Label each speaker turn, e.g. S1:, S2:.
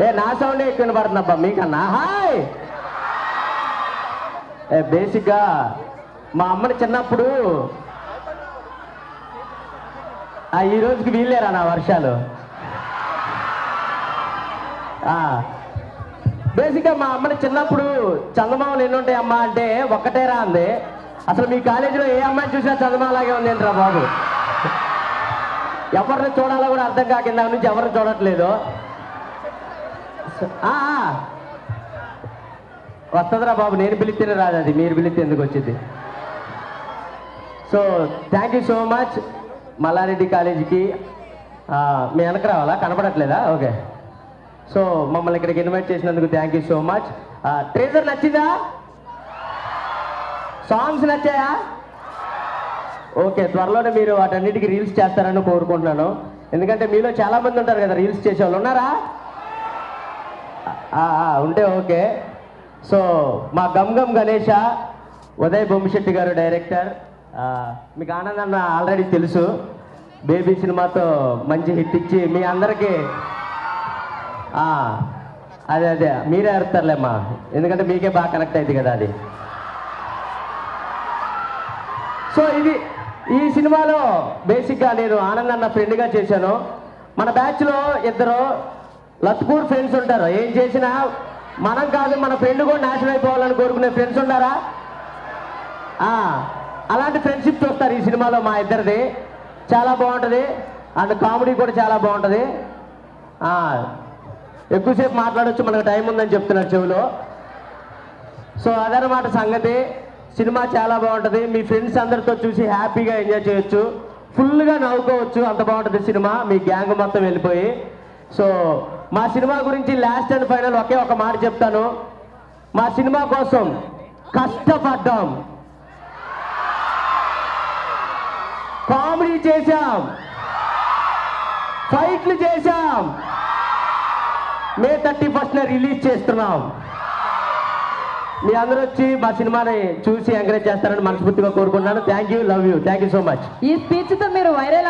S1: ఏ నా సౌండ్ ఎక్కువ వినపడుతుందబ్బా మీకన్నా? హాయ్! ఏ బేసిక్గా మా అమ్మని చిన్నప్పుడు ఆ ఈ రోజుకి వీల్లేరా నా వర్షాలు? బేసిక్గా మా అమ్మని చిన్నప్పుడు చందమామలు ఎన్ని ఉంటాయి అమ్మా అంటే ఒక్కటేరా అంది. అసలు మీ కాలేజీలో ఏ అమ్మాయిని చూసినా చందమాలాగే ఉంది ఏంట్రా బాబు? ఎవరిని చూడాలో కూడా అర్థం కాకుండా నుంచి ఎవరిని చూడట్లేదు. వస్తుందిరా బాబు నేను పిలిస్తేనే రాదు అది. మీరు పిలిస్తే ఎందుకు వచ్చింది? So thank you so much Mallareddy కాలేజీకి. మీ వెనక రావాలా? కనపడట్లేదా? ఓకే. సో మమ్మల్ని ఇక్కడికి ఇన్వైట్ చేసినందుకు thank you so much treasure నచ్చిందా? సాంగ్స్ నచ్చాయా? ఓకే త్వరలోనే మీరు వాటన్నిటికీ రీల్స్ చేస్తారని కోరుకుంటున్నాను. ఎందుకంటే మీలో చాలామంది ఉంటారు కదా రీల్స్ చేసేవాళ్ళు. ఉన్నారా? ఉంటే ఓకే. సో మా గమ్ గమ్ గణేష ఉదయ్ బొమ్మిశెట్టి గారు డైరెక్టర్. మీకు ఆనంద్ అన్న ఆల్రెడీ తెలుసు. బేబీ సినిమాతో మంచి హిట్ ఇచ్చి మీ అందరికీ అదే అదే మీరే అరుతారులేమ్మా ఎందుకంటే మీకే బాగా కనెక్ట్ అయింది కదా అది. సో ఇది ఈ సినిమాలో బేసిక్గా నేను ఆనంద్ అన్న ఫ్రెండ్గా చేశాను. మన బ్యాచ్లో ఇద్దరు లత్పూర్ ఫ్రెండ్స్ ఉంటారు. ఏం చేసినా మనం కాదు మన ఫ్రెండ్ కూడా నాశనం అయిపోవాలని కోరుకునే ఫ్రెండ్స్ ఉన్నారా? అలాంటి ఫ్రెండ్షిప్ చూస్తారు ఈ సినిమాలో మా ఇద్దరిది. చాలా బాగుంటుంది. అండ్ కామెడీ కూడా చాలా బాగుంటుంది. ఎక్కువసేపు మాట్లాడవచ్చు మనకు టైం ఉందని చెప్తున్నారు చెవిలో. సో అదనమాట సంగతి. సినిమా చాలా బాగుంటుంది. మీ ఫ్రెండ్స్ అందరితో చూసి హ్యాపీగా ఎంజాయ్ చేయొచ్చు. ఫుల్గా నవ్వుకోవచ్చు. అంత బాగుంటుంది సినిమా. మీ గ్యాంగ్ మొత్తం వెళ్ళిపోయి. సో మా సినిమా గురించి లాస్ట్ అండ్ ఫైనల్ ఒకే ఒక మాట చెప్తాను. మా సినిమా కోసం కష్టపడ్డాం. కామెడీ చేశాం. ఫైట్లు చేశాం. మే థర్టీ ఫస్ట్న రిలీజ్ చేస్తున్నాం. మీ అందరూ వచ్చి మా సినిమాని చూసి ఎంకరేజ్ చేస్తారని మనస్ఫూర్తిగా కోరుకున్నాను thank you love you thank you so much
S2: ఈ స్పీచ్తో మీరు వైరల్